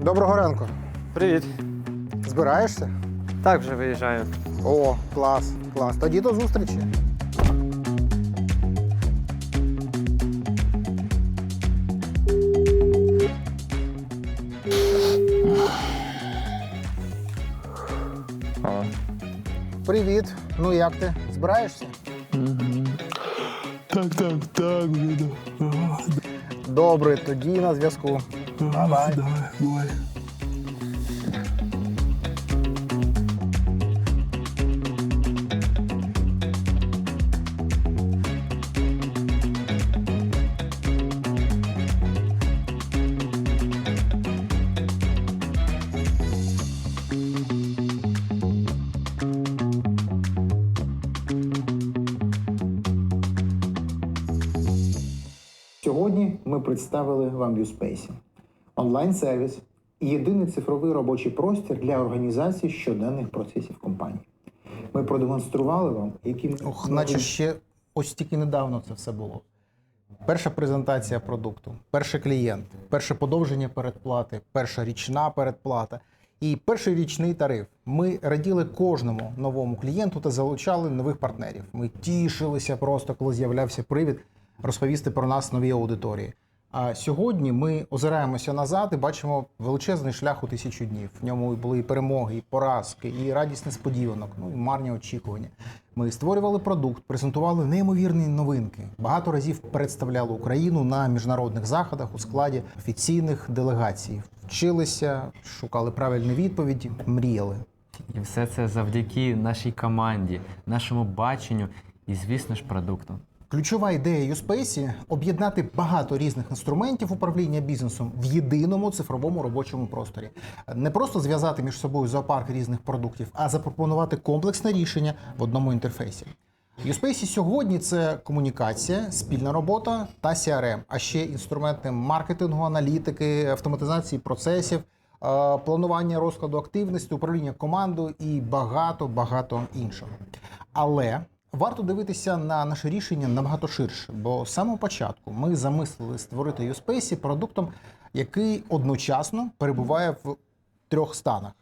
Доброго ранку. Привіт. Збираєшся? Так, вже виїжджаю. О, клас, клас. Тоді до зустрічі. Привіт. Ну як ти? Збираєшся? Так, так, так. Добре, тоді на зв'язку. Давай. Сьогодні ми представили вам USpace – онлайн-сервіс і єдиний цифровий робочий простір для організації щоденних процесів компанії. Ми продемонстрували вам, які ми Ох, наче ще ось тільки недавно це все було. Перша презентація продукту, перший клієнт, перше подовження передплати, перша річна передплата і перший річний тариф. Ми раділи кожному новому клієнту та залучали нових партнерів. Ми тішилися просто, коли з'являвся привід розповісти про нас новій аудиторії. А сьогодні ми озираємося назад і бачимо величезний шлях у тисячу днів. В ньому були і перемоги, і поразки, і радість несподіванок, ну і марні очікування. Ми створювали продукт, презентували неймовірні новинки. Багато разів представляли Україну на міжнародних заходах у складі офіційних делегацій. Вчилися, шукали правильні відповіді, мріяли. І все це завдяки нашій команді, нашому баченню і, звісно ж, продукту. Ключова ідея USpace – об'єднати багато різних інструментів управління бізнесом в єдиному цифровому робочому просторі. Не просто зв'язати між собою зоопарк різних продуктів, а запропонувати комплексне рішення в одному інтерфейсі. USpace сьогодні це комунікація, спільна робота та CRM, а ще інструменти маркетингу, аналітики, автоматизації процесів, е, планування розкладу активності, управління командою і багато багато іншого. Але варто дивитися на наше рішення набагато ширше, бо з самого початку ми замислили створити USpace продуктом, який одночасно перебуває в трьох станах.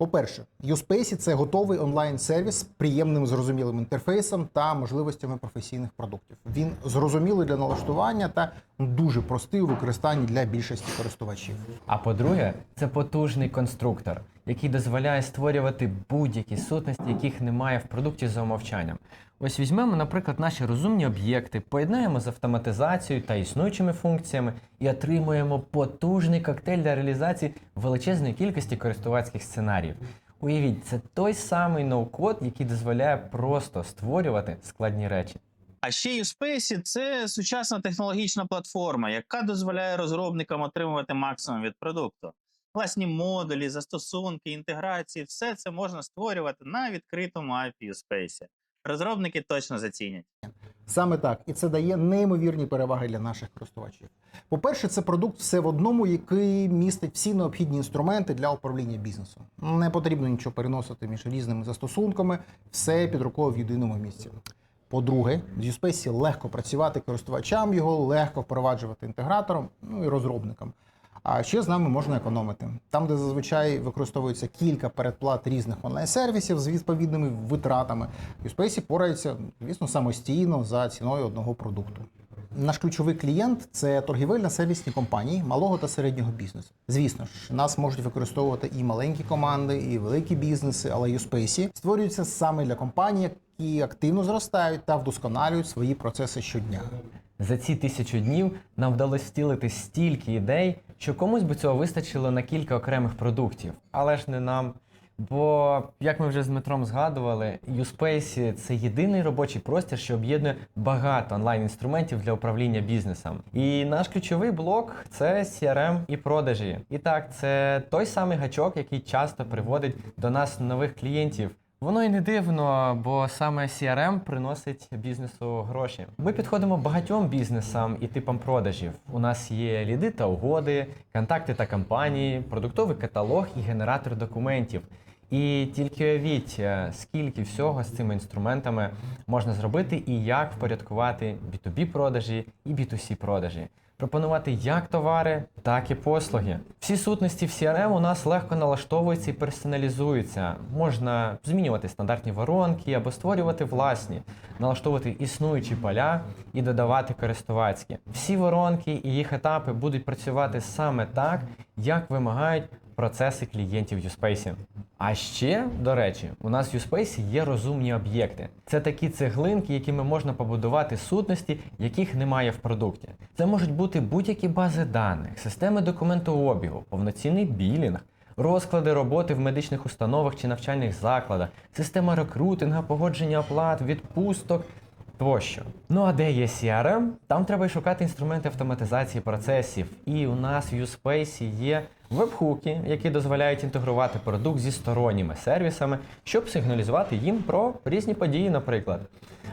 По-перше, USpace – це готовий онлайн-сервіс з приємним зрозумілим інтерфейсом та можливостями професійних продуктів. Він зрозумілий для налаштування та дуже простий у використанні для більшості користувачів. А по-друге, це потужний конструктор, який дозволяє створювати будь-які сутності, яких немає в продукті за умовчанням. Ось візьмемо, наприклад, наші розумні об'єкти, поєднаємо з автоматизацією та існуючими функціями і отримуємо потужний коктейль для реалізації величезної кількості користувацьких сценаріїв. Уявіть, це той самий ноу-код, який дозволяє просто створювати складні речі. А ще USpace – це сучасна технологічна платформа, яка дозволяє розробникам отримувати максимум від продукту. Власні модулі, застосунки, інтеграції все це можна створювати на відкритому API USpace. Розробники точно зацінять. Саме так, і це дає неймовірні переваги для наших користувачів. По-перше, це продукт все в одному, який містить всі необхідні інструменти для управління бізнесом. Не потрібно нічого переносити між різними застосунками, все під рукою в єдиному місці. По-друге, з USpace легко працювати користувачам, його легко впроваджувати інтеграторам, ну і розробникам. А ще з нами можна економити. Там, де зазвичай використовується кілька передплат різних онлайн-сервісів з відповідними витратами, USpace порається, звісно, самостійно за ціною одного продукту. Наш ключовий клієнт це торгівельно-сервісні компанії малого та середнього бізнесу. Звісно ж, нас можуть використовувати і маленькі команди, і великі бізнеси, але USpace створюється саме для компаній, які активно зростають та вдосконалюють свої процеси щодня. За ці тисячу днів нам вдалося втілити стільки ідей, що комусь би цього вистачило на кілька окремих продуктів, але ж не нам. Бо, як ми вже з Дмитром згадували, USpace – це єдиний робочий простір, що об'єднує багато онлайн-інструментів для управління бізнесом. І наш ключовий блок це CRM і продажі. І так, це той самий гачок, який часто приводить до нас нових клієнтів. Воно і не дивно, бо саме CRM приносить бізнесу гроші. Ми підходимо багатьом бізнесам і типам продажів. У нас є ліди та угоди, контакти та кампанії, продуктовий каталог і генератор документів. І тільки уявіть, е, скільки всього з цими інструментами можна зробити і як впорядкувати B2B продажі і B2C продажі. Пропонувати як товари, так і послуги. Всі сутності в CRM у нас легко налаштовуються і персоналізуються. Можна змінювати стандартні воронки або створювати власні, налаштовувати існуючі поля і додавати користувацькі. Всі воронки і їх етапи будуть працювати саме так, як вимагають процеси клієнтів USpace. А ще, до речі, у нас в USpace є розумні об'єкти. Це такі цеглинки, якими можна побудувати сутності, яких немає в продукті. Це можуть бути будь-які бази даних, системи документообігу, повноцінний білінг, розклади роботи в медичних установах чи навчальних закладах, система рекрутинга, погодження оплат, відпусток. Тощо. Ну а де є CRM, там треба й шукати інструменти автоматизації процесів. І у нас в USpace є вебхуки, які дозволяють інтегрувати продукт зі сторонніми сервісами, щоб сигналізувати їм про різні події, наприклад.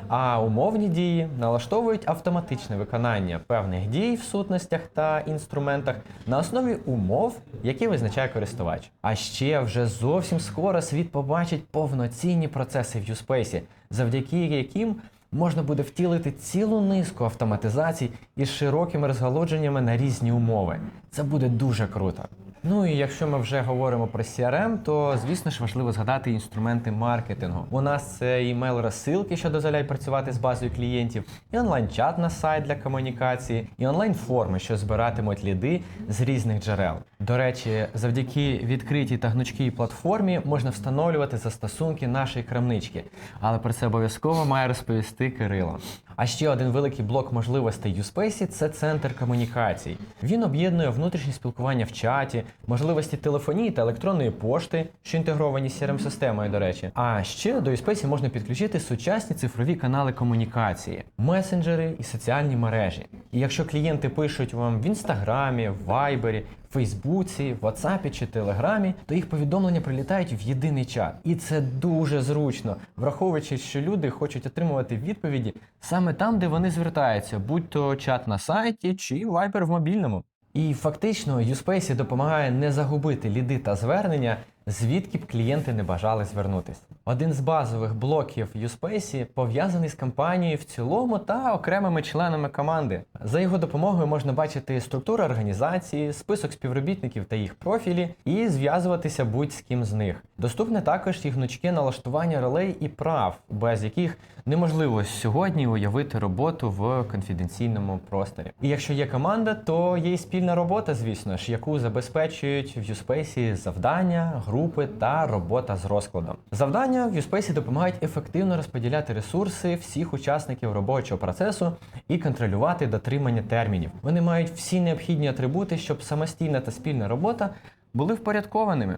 А умовні дії налаштовують автоматичне виконання певних дій в сутностях та інструментах на основі умов, які визначає користувач. А ще вже зовсім скоро світ побачить повноцінні процеси в USpace, завдяки яким можна буде втілити цілу низку автоматизацій із широкими розгалодженнями на різні умови. Це буде дуже круто. Ну і якщо ми вже говоримо про CRM, то звісно ж важливо згадати інструменти маркетингу. У нас це імейл розсилки, що дозволяють працювати з базою клієнтів, і онлайн-чат на сайт для комунікації, і онлайн-форми, що збиратимуть ліди з різних джерел. До речі, завдяки відкритій та гнучкій платформі можна встановлювати застосунки нашої крамнички, але про це обов'язково має розповісти Кирило. А ще один великий блок можливостей USpace – це центр комунікацій. Він об'єднує внутрішнє спілкування в чаті, можливості телефонії та електронної пошти, що інтегровані з crm системою до речі. А ще до USpace можна підключити сучасні цифрові канали комунікації, месенджери і соціальні мережі. І якщо клієнти пишуть вам в інстаграмі, в вайбері, Фейсбуці, Ватсапі чи Телеграмі, то їх повідомлення прилітають в єдиний чат. І це дуже зручно, враховуючи, що люди хочуть отримувати відповіді саме там, де вони звертаються, будь то чат на сайті чи вайбер в мобільному. І фактично Юспейсі допомагає не загубити ліди та звернення, звідки б клієнти не бажали звернутись. Один з базових блоків USpace пов'язаний з компанією в цілому та окремими членами команди. За його допомогою можна бачити структуру організації, список співробітників та їх профілі і зв'язуватися будь з ким з них. Доступне також і гнучке налаштування ролей і прав, без яких неможливо сьогодні уявити роботу в конфіденційному просторі. І якщо є команда, то є й спільна робота, звісно ж, яку забезпечують в USpace завдання, групи та робота з розкладом. Завдання в USpace допомагають ефективно розподіляти ресурси всіх учасників робочого процесу і контролювати дотримання термінів. Вони мають всі необхідні атрибути, щоб самостійна та спільна робота були впорядкованими.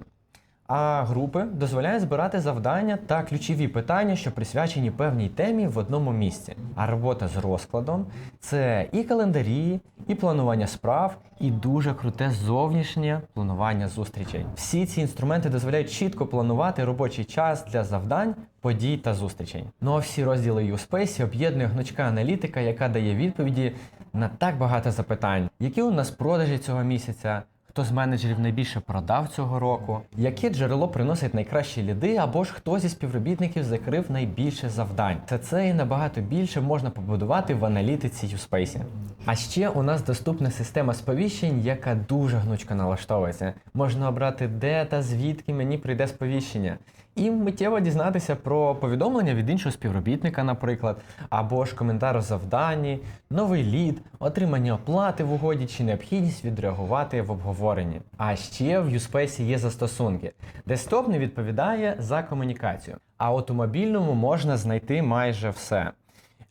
А групи дозволяють збирати завдання та ключові питання, що присвячені певній темі в одному місці. А робота з розкладом це і календарі, і планування справ, і дуже круте зовнішнє планування зустрічей. Всі ці інструменти дозволяють чітко планувати робочий час для завдань, подій та зустрічей. Ну а всі розділи USpace об'єднує гнучка аналітика, яка дає відповіді на так багато запитань, які у нас продажі цього місяця. Хто з менеджерів найбільше продав цього року? Яке джерело приносить найкращі ліди, або ж хто зі співробітників закрив найбільше завдань? Це це і набагато більше можна побудувати в аналітиці Юспейсі. А ще у нас доступна система сповіщень, яка дуже гнучко налаштовується. Можна обрати, де та звідки мені прийде сповіщення. І миттєво дізнатися про повідомлення від іншого співробітника, наприклад, або ж коментар у завданні, новий лід, отримання оплати в угоді чи необхідність відреагувати в обговоренні. А ще в USpace є застосунки. Десктоп не відповідає за комунікацію, а от у мобільному можна знайти майже все.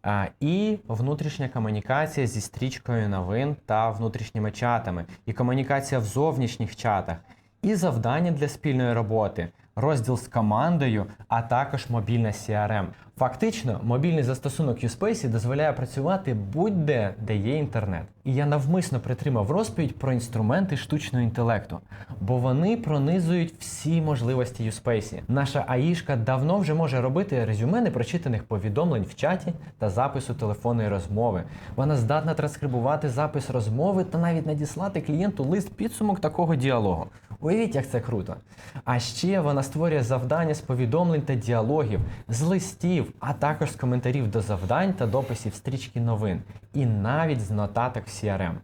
А, і внутрішня комунікація зі стрічкою новин та внутрішніми чатами, і комунікація в зовнішніх чатах, і завдання для спільної роботи, розділ з командою, а також мобільна CRM. Фактично, мобільний застосунок USpace дозволяє працювати будь-де, де є інтернет. І я навмисно притримав розповідь про інструменти штучного інтелекту, бо вони пронизують всі можливості USpace. Наша АІшка давно вже може робити резюме непрочитаних повідомлень в чаті та запису телефонної розмови. Вона здатна транскрибувати запис розмови та навіть надіслати клієнту лист підсумок такого діалогу. Уявіть, як це круто. А ще вона створює завдання з повідомлень та діалогів, з листів, а також з коментарів до завдань та дописів стрічки новин, і навіть з нотаток в CRM.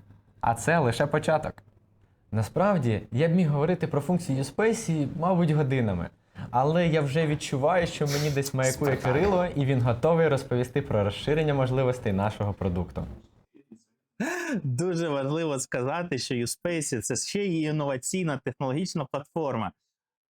А це лише початок. Насправді, я б міг говорити про функції USpace, мабуть, годинами. Але я вже відчуваю, що мені десь маякує Кирило, і він готовий розповісти про розширення можливостей нашого продукту. Дуже важливо сказати, що USpace – це ще й інноваційна технологічна платформа,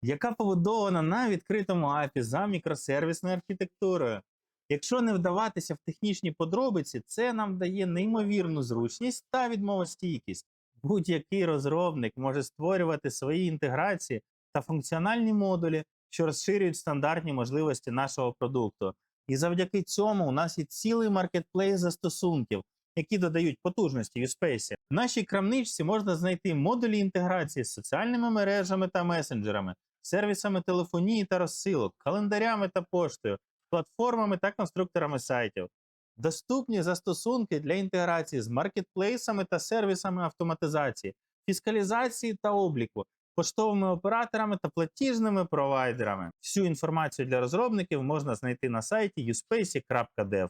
яка побудована на відкритому API за мікросервісною архітектурою. Якщо не вдаватися в технічні подробиці, це нам дає неймовірну зручність та відмовостійкість. Будь-який розробник може створювати свої інтеграції та функціональні модулі, що розширюють стандартні можливості нашого продукту. І завдяки цьому у нас є цілий маркетплейс застосунків, які додають потужності в Space. В нашій крамничці можна знайти модулі інтеграції з соціальними мережами та месенджерами, сервісами телефонії та розсилок, календарями та поштою, платформами та конструкторами сайтів. Доступні застосунки для інтеграції з маркетплейсами та сервісами автоматизації, фіскалізації та обліку, поштовими операторами та платіжними провайдерами. Всю інформацію для розробників можна знайти на сайті uspace.dev.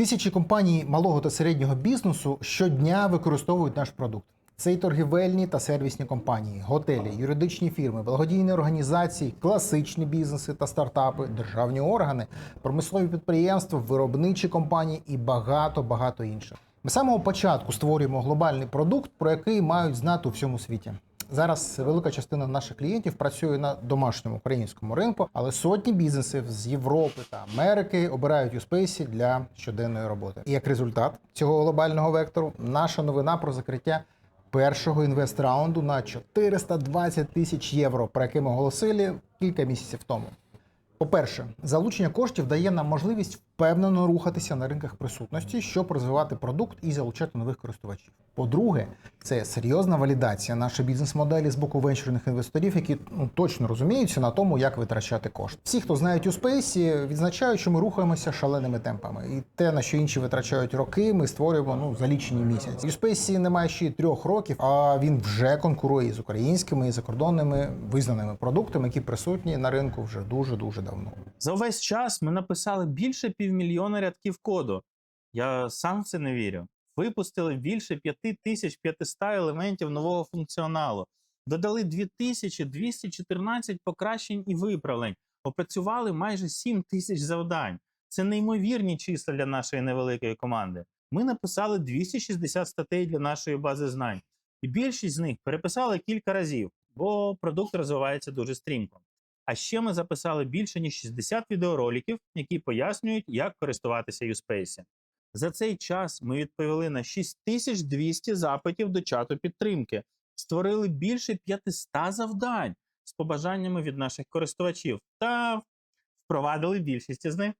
Тисячі компаній малого та середнього бізнесу щодня використовують наш продукт. Це й торгівельні та сервісні компанії, готелі, юридичні фірми, благодійні організації, класичні бізнеси та стартапи, державні органи, промислові підприємства, виробничі компанії і багато багато інших. Ми з самого початку створюємо глобальний продукт, про який мають знати у всьому світі. Зараз велика частина наших клієнтів працює на домашньому українському ринку, але сотні бізнесів з Європи та Америки обирають USpace для щоденної роботи. І як результат цього глобального вектору, наша новина про закриття першого інвест-раунду на 420 тисяч євро, про яке ми оголосили кілька місяців тому. По-перше, залучення коштів дає нам можливість впевнено рухатися на ринках присутності, щоб розвивати продукт і залучати нових користувачів. По-друге, це серйозна валідація нашої бізнес-моделі з боку венчурних інвесторів, які ну, точно розуміються на тому, як витрачати кошти. Всі, хто знають у спейсі, відзначають, що ми рухаємося шаленими темпами. І те, на що інші витрачають роки, ми створюємо ну за лічені місяці. USpace немає ще трьох років, а він вже конкурує із українськими і закордонними визнаними продуктами, які присутні на ринку вже дуже дуже давно. За увесь час ми написали більше півмільйона рядків коду. Я сам в це не вірю. Випустили більше 5500 елементів нового функціоналу, додали 2214 покращень і виправлень, опрацювали майже 7 тисяч завдань. Це неймовірні числа для нашої невеликої команди. Ми написали 260 статей для нашої бази знань, і більшість з них переписали кілька разів, бо продукт розвивається дуже стрімко. А ще ми записали більше ніж 60 відеороликів, які пояснюють, як користуватися юспейсі. За цей час ми відповіли на 6200 запитів до чату підтримки, створили більше 500 завдань з побажаннями від наших користувачів та впровадили більшість із них.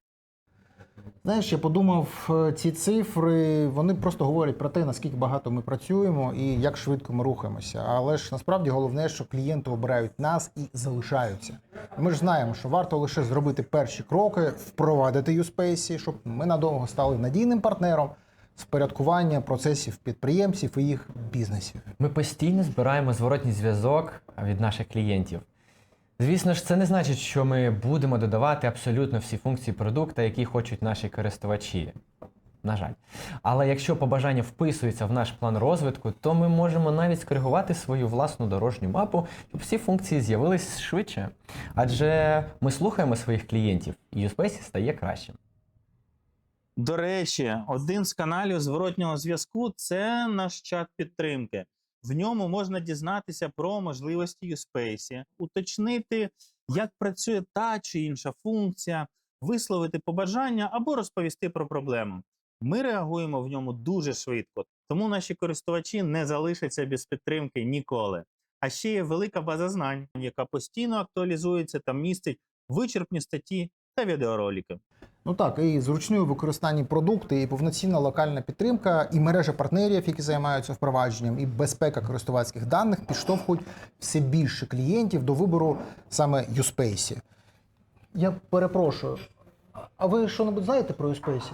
Знаєш, я подумав, е, ці цифри вони просто говорять про те, наскільки багато ми працюємо і як швидко ми рухаємося. Але ж насправді головне, що клієнти обирають нас і залишаються. Ми ж знаємо, що варто лише зробити перші кроки, впровадити USpace, щоб ми надовго стали надійним партнером з порядкування процесів підприємців і їх бізнесів. Ми постійно збираємо зворотній зв'язок від наших клієнтів. Звісно ж, це не значить, що ми будемо додавати абсолютно всі функції продукту, які хочуть наші користувачі. На жаль. Але якщо побажання вписуються в наш план розвитку, то ми можемо навіть скоригувати свою власну дорожню мапу, щоб всі функції з'явились швидше. Адже ми слухаємо своїх клієнтів, і USpace стає кращим. До речі, один з каналів зворотнього зв'язку це наш чат підтримки. В ньому можна дізнатися про можливості USpace, уточнити, як працює та чи інша функція, висловити побажання або розповісти про проблему. Ми реагуємо в ньому дуже швидко, тому наші користувачі не залишаться без підтримки ніколи. А ще є велика база знань, яка постійно актуалізується та містить вичерпні статті та відеоролики. Ну так, і зручні у використанні продукти, і повноцінна локальна підтримка, і мережа партнерів, які займаються впровадженням, і безпека користувацьких даних підштовхують все більше клієнтів до вибору саме Юспейсі. Я перепрошую. А ви що-небудь знаєте про USpace?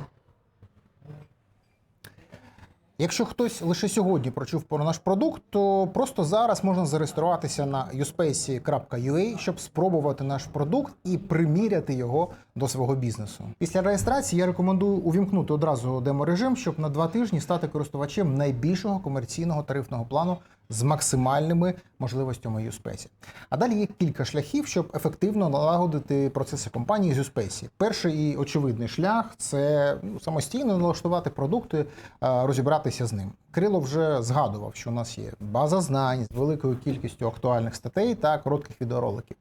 Якщо хтось лише сьогодні прочув про наш продукт, то просто зараз можна зареєструватися на uspace.ua, щоб спробувати наш продукт і приміряти його до свого бізнесу. Після реєстрації я рекомендую увімкнути одразу деморежим, щоб на два тижні стати користувачем найбільшого комерційного тарифного плану з максимальними можливостями юспесі. А далі є кілька шляхів, щоб ефективно налагодити процеси компанії з юспесі. Перший і очевидний шлях це ну, самостійно налаштувати продукти, розібратися з ним. Крило вже згадував, що у нас є база знань з великою кількістю актуальних статей та коротких відеороликів.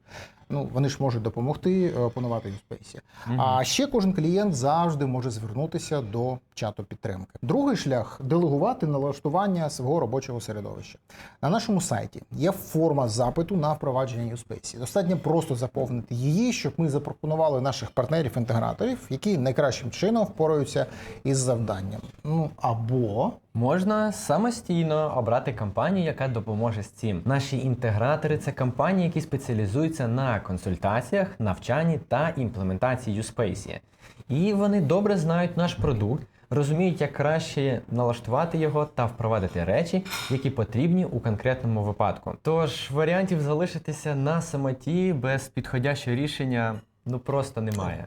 Ну, вони ж можуть допомогти е, опанувати USpace. А ще кожен клієнт завжди може звернутися до чату підтримки. Другий шлях делегувати налаштування свого робочого середовища. На нашому сайті є форма запиту на впровадження USpace. Достатньо просто заповнити її, щоб ми запропонували наших партнерів-інтеграторів, які найкращим чином впораються із завданням. Ну або Можна самостійно обрати компанію, яка допоможе з цим. Наші інтегратори це компанії, які спеціалізуються на консультаціях, навчанні та імплементації USpace. І вони добре знають наш продукт, розуміють, як краще налаштувати його та впровадити речі, які потрібні у конкретному випадку. Тож варіантів залишитися на самоті без підходящого рішення ну просто немає.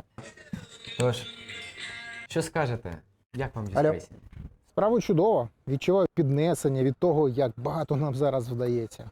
Тож, що скажете? Як вам Алло. Справа чудова. Відчуваю піднесення від того, як багато нам зараз вдається.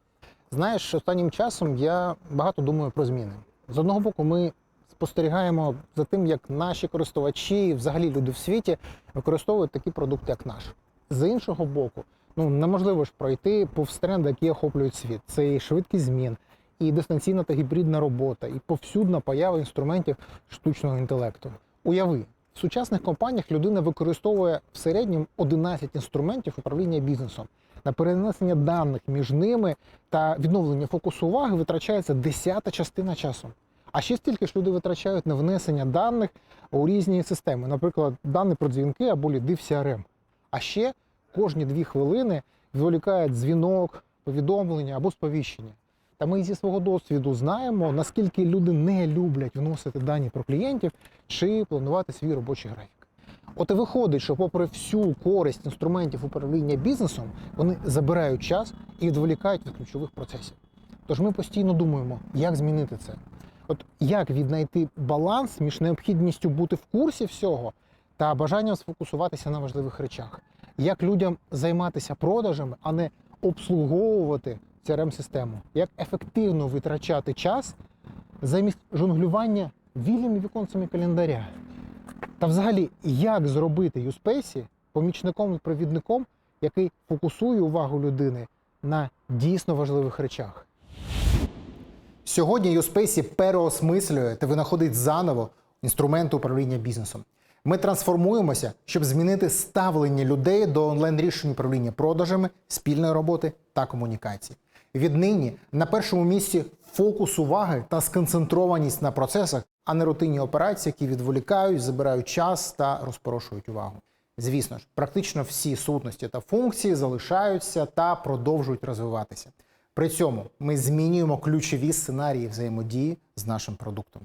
Знаєш, останнім часом я багато думаю про зміни. З одного боку, ми спостерігаємо за тим, як наші користувачі, взагалі люди в світі, використовують такі продукти, як наш. З іншого боку, ну неможливо ж пройти повз тренди, які охоплюють світ. Це і швидкість змін, і дистанційна та гібридна робота, і повсюдна поява інструментів штучного інтелекту. Уяви, в сучасних компаніях людина використовує в середньому 11 інструментів управління бізнесом. На перенесення даних між ними та відновлення фокусу уваги витрачається десята частина часу. А ще стільки ж люди витрачають на внесення даних у різні системи, наприклад, дані про дзвінки або ліди в CRM. А ще кожні дві хвилини відволікає дзвінок, повідомлення або сповіщення. Та ми зі свого досвіду знаємо, наскільки люди не люблять вносити дані про клієнтів чи планувати свій робочий графік. От і виходить, що попри всю користь інструментів управління бізнесом, вони забирають час і відволікають від ключових процесів. Тож ми постійно думаємо, як змінити це. От як віднайти баланс між необхідністю бути в курсі всього та бажанням сфокусуватися на важливих речах, як людям займатися продажами, а не обслуговувати crm систему як ефективно витрачати час замість жонглювання вільними віконцями календаря. Та взагалі, як зробити USpace помічником і провідником, який фокусує увагу людини на дійсно важливих речах. Сьогодні USpace переосмислює та винаходить заново інструменти управління бізнесом. Ми трансформуємося, щоб змінити ставлення людей до онлайн-рішень управління продажами, спільної роботи та комунікації. Віднині на першому місці фокус уваги та сконцентрованість на процесах, а не рутинні операції, які відволікають, забирають час та розпорошують увагу. Звісно ж, практично всі сутності та функції залишаються та продовжують розвиватися. При цьому ми змінюємо ключові сценарії взаємодії з нашим продуктом.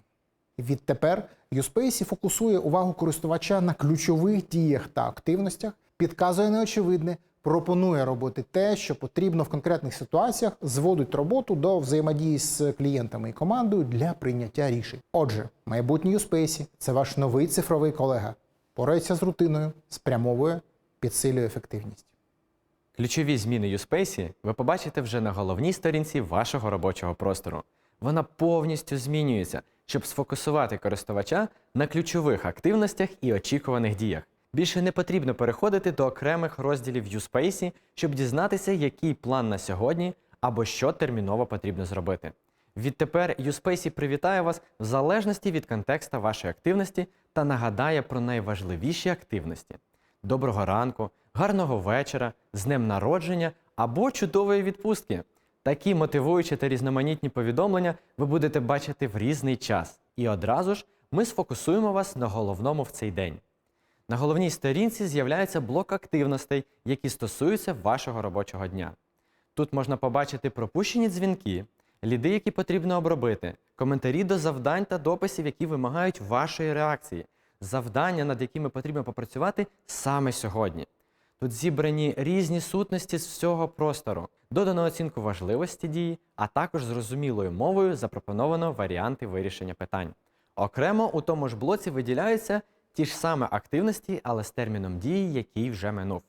Відтепер USpace фокусує увагу користувача на ключових діях та активностях, підказує неочевидне, пропонує робити те, що потрібно в конкретних ситуаціях, зводить роботу до взаємодії з клієнтами і командою для прийняття рішень. Отже, майбутнє USpace – це ваш новий цифровий колега. Порається з рутиною, спрямовує, підсилює ефективність. Ключові зміни USpace ви побачите вже на головній сторінці вашого робочого простору. Вона повністю змінюється, щоб сфокусувати користувача на ключових активностях і очікуваних діях. Більше не потрібно переходити до окремих розділів USpace, щоб дізнатися, який план на сьогодні або що терміново потрібно зробити. Відтепер USpace привітає вас в залежності від контекста вашої активності та нагадає про найважливіші активності. Доброго ранку, гарного вечора, з днем народження або чудової відпустки. Такі мотивуючі та різноманітні повідомлення ви будете бачити в різний час. І одразу ж ми сфокусуємо вас на головному в цей день. На головній сторінці з'являється блок активностей, які стосуються вашого робочого дня. Тут можна побачити пропущені дзвінки, ліди, які потрібно обробити, коментарі до завдань та дописів, які вимагають вашої реакції, завдання, над якими потрібно попрацювати саме сьогодні. Тут зібрані різні сутності з всього простору, додано оцінку важливості дії, а також зрозумілою мовою запропоновано варіанти вирішення питань. Окремо у тому ж блоці виділяються ті ж саме активності, але з терміном дії, який вже минув.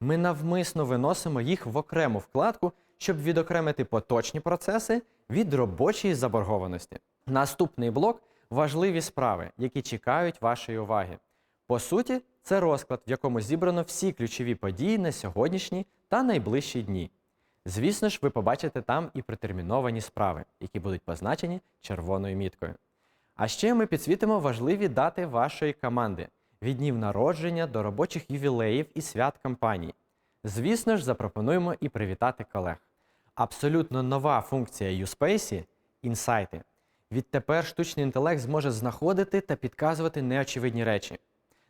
Ми навмисно виносимо їх в окрему вкладку, щоб відокремити поточні процеси від робочої заборгованості. Наступний блок важливі справи, які чекають вашої уваги. По суті, це розклад, в якому зібрано всі ключові події на сьогоднішні та найближчі дні. Звісно ж, ви побачите там і протерміновані справи, які будуть позначені червоною міткою. А ще ми підсвітимо важливі дати вашої команди від днів народження до робочих ювілеїв і свят компаній. Звісно ж, запропонуємо і привітати колег. Абсолютно нова функція USpace – інсайти. Відтепер штучний інтелект зможе знаходити та підказувати неочевидні речі.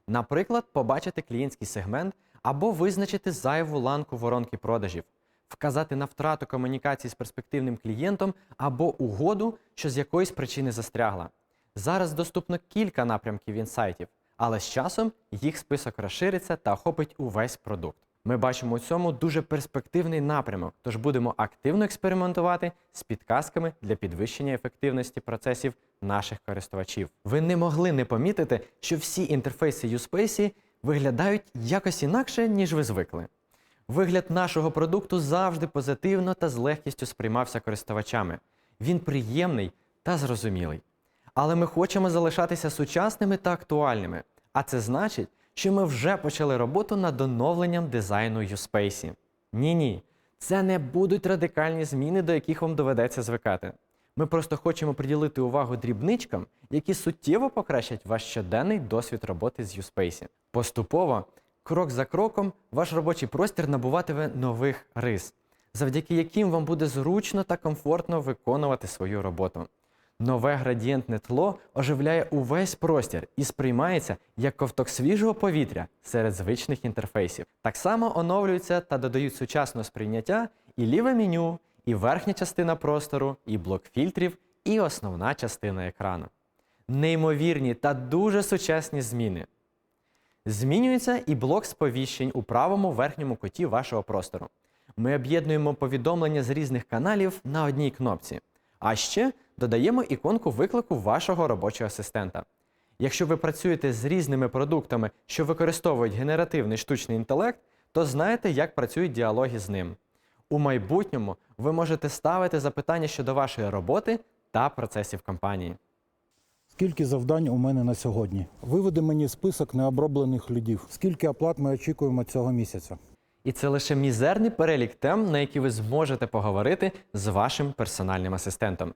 Наприклад, побачити клієнтський сегмент або визначити зайву ланку воронки продажів, вказати на втрату комунікації з перспективним клієнтом або угоду, що з якоїсь причини застрягла. Зараз доступно кілька напрямків інсайтів, але з часом їх список розшириться та охопить увесь продукт. Ми бачимо у цьому дуже перспективний напрямок, тож будемо активно експериментувати з підказками для підвищення ефективності процесів наших користувачів. Ви не могли не помітити, що всі інтерфейси USpace виглядають якось інакше, ніж ви звикли. Вигляд нашого продукту завжди позитивно та з легкістю сприймався користувачами. Він приємний та зрозумілий. Але ми хочемо залишатися сучасними та актуальними. А це значить, що ми вже почали роботу над оновленням дизайну USpace. Ні-ні, це не будуть радикальні зміни, до яких вам доведеться звикати. Ми просто хочемо приділити увагу дрібничкам, які суттєво покращать ваш щоденний досвід роботи з USpace. Поступово, крок за кроком, ваш робочий простір набуватиме нових рис, завдяки яким вам буде зручно та комфортно виконувати свою роботу. Нове градієнтне тло оживляє увесь простір і сприймається як ковток свіжого повітря серед звичних інтерфейсів. Так само оновлюються та додають сучасного сприйняття і ліве меню, і верхня частина простору, і блок фільтрів, і основна частина екрану. Неймовірні та дуже сучасні зміни. Змінюється і блок сповіщень у правому верхньому куті вашого простору. Ми об'єднуємо повідомлення з різних каналів на одній кнопці. А ще додаємо іконку виклику вашого робочого асистента. Якщо ви працюєте з різними продуктами, що використовують генеративний штучний інтелект, то знаєте, як працюють діалоги з ним. У майбутньому ви можете ставити запитання щодо вашої роботи та процесів компанії. Скільки завдань у мене на сьогодні? Виведи мені список необроблених лідів. Скільки оплат ми очікуємо цього місяця? І це лише мізерний перелік тем, на які ви зможете поговорити з вашим персональним асистентом.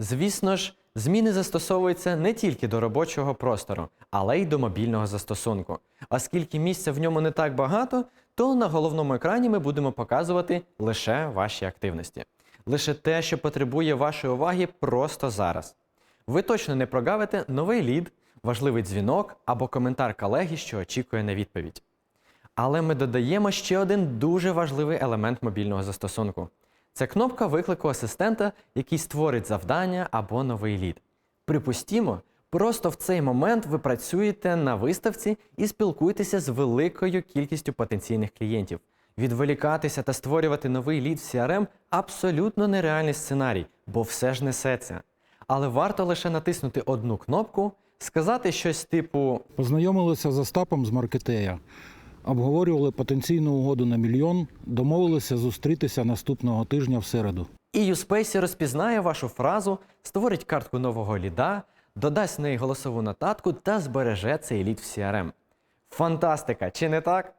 Звісно ж, зміни застосовуються не тільки до робочого простору, але й до мобільного застосунку. Оскільки місця в ньому не так багато, то на головному екрані ми будемо показувати лише ваші активності. Лише те, що потребує вашої уваги просто зараз. Ви точно не прогавите новий лід, важливий дзвінок або коментар колеги, що очікує на відповідь. Але ми додаємо ще один дуже важливий елемент мобільного застосунку. Це кнопка виклику асистента, який створить завдання або новий лід. Припустімо, просто в цей момент ви працюєте на виставці і спілкуєтеся з великою кількістю потенційних клієнтів. Відволікатися та створювати новий лід в CRM абсолютно нереальний сценарій, бо все ж несеться. Але варто лише натиснути одну кнопку, сказати щось типу Познайомилися з Остапом з Маркетея. Обговорювали потенційну угоду на мільйон, домовилися зустрітися наступного тижня в середу. І USpace розпізнає вашу фразу, створить картку нового ліда, додасть неї голосову нотатку та збереже цей лід в CRM. Фантастика, чи не так?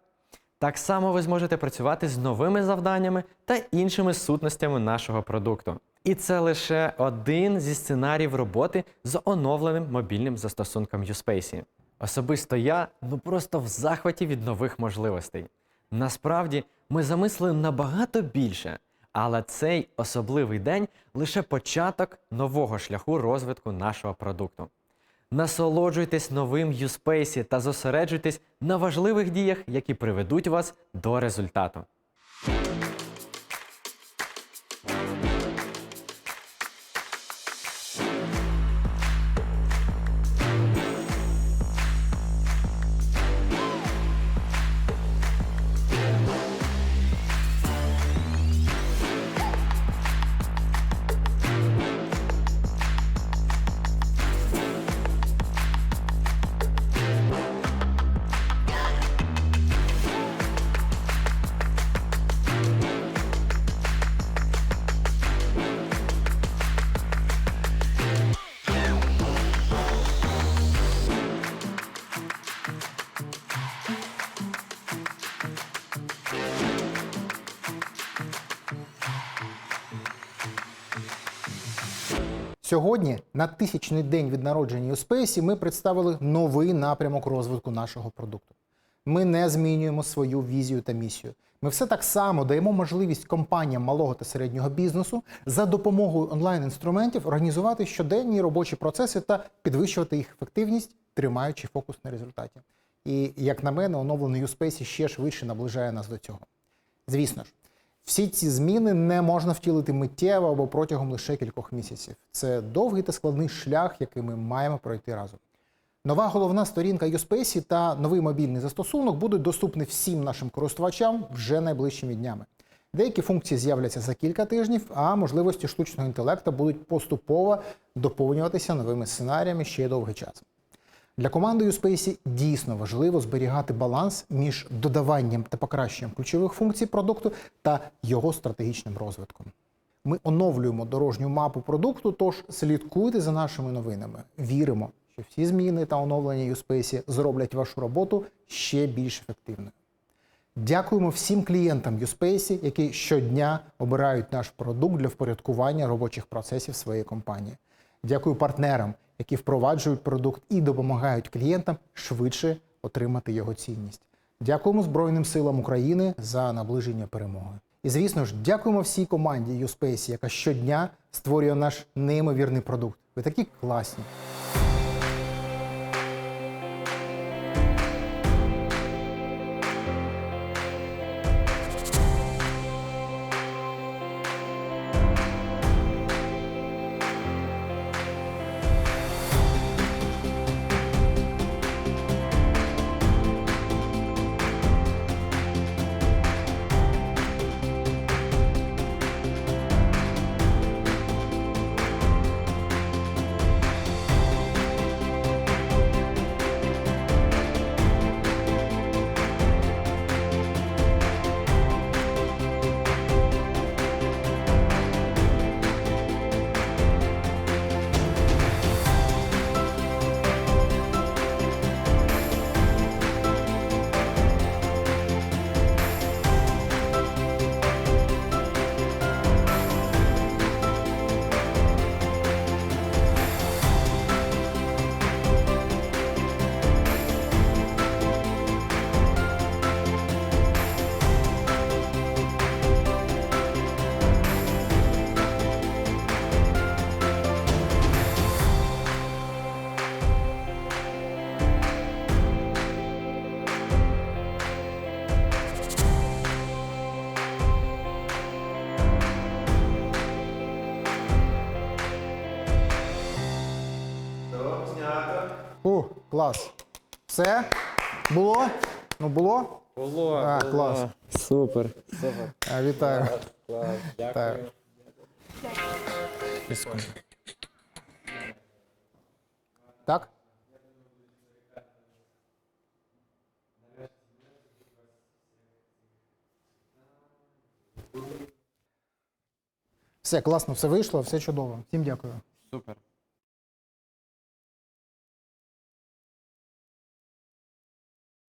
Так само ви зможете працювати з новими завданнями та іншими сутностями нашого продукту. І це лише один зі сценаріїв роботи з оновленим мобільним застосунком USpace. Особисто я ну просто в захваті від нових можливостей. Насправді, ми замислили набагато більше, але цей особливий день лише початок нового шляху розвитку нашого продукту. Насолоджуйтесь новим USpace та зосереджуйтесь на важливих діях, які приведуть вас до результату. Сьогодні, на тисячний день від народження USpace, ми представили новий напрямок розвитку нашого продукту. Ми не змінюємо свою візію та місію. Ми все так само даємо можливість компаніям малого та середнього бізнесу за допомогою онлайн-інструментів організувати щоденні робочі процеси та підвищувати їх ефективність, тримаючи фокус на результаті. І, як на мене, оновлений USpace ще швидше наближає нас до цього. Звісно ж, всі ці зміни не можна втілити миттєво або протягом лише кількох місяців. Це довгий та складний шлях, який ми маємо пройти разом. Нова головна сторінка USpace та новий мобільний застосунок будуть доступні всім нашим користувачам вже найближчими днями. Деякі функції з'являться за кілька тижнів, а можливості штучного інтелекту будуть поступово доповнюватися новими сценаріями ще довгий час. Для команди USpace дійсно важливо зберігати баланс між додаванням та покращенням ключових функцій продукту та його стратегічним розвитком. Ми оновлюємо дорожню мапу продукту, тож слідкуйте за нашими новинами. Віримо, що всі зміни та оновлення USpace зроблять вашу роботу ще більш ефективною. Дякуємо всім клієнтам USpace, які щодня обирають наш продукт для впорядкування робочих процесів своєї компанії. Дякую партнерам, які впроваджують продукт і допомагають клієнтам швидше отримати його цінність. Дякуємо Збройним силам України за наближення перемоги. І звісно ж, дякуємо всій команді USpace, яка щодня створює наш неймовірний продукт. Ви такі класні. Клас. Все? Було? Ну було? Було. А, клас. Супер. Супер. А, вітаю. Клас. Вітаю. Секунду. Так? Все класно, все вийшло, все чудово. Всім дякую. Супер.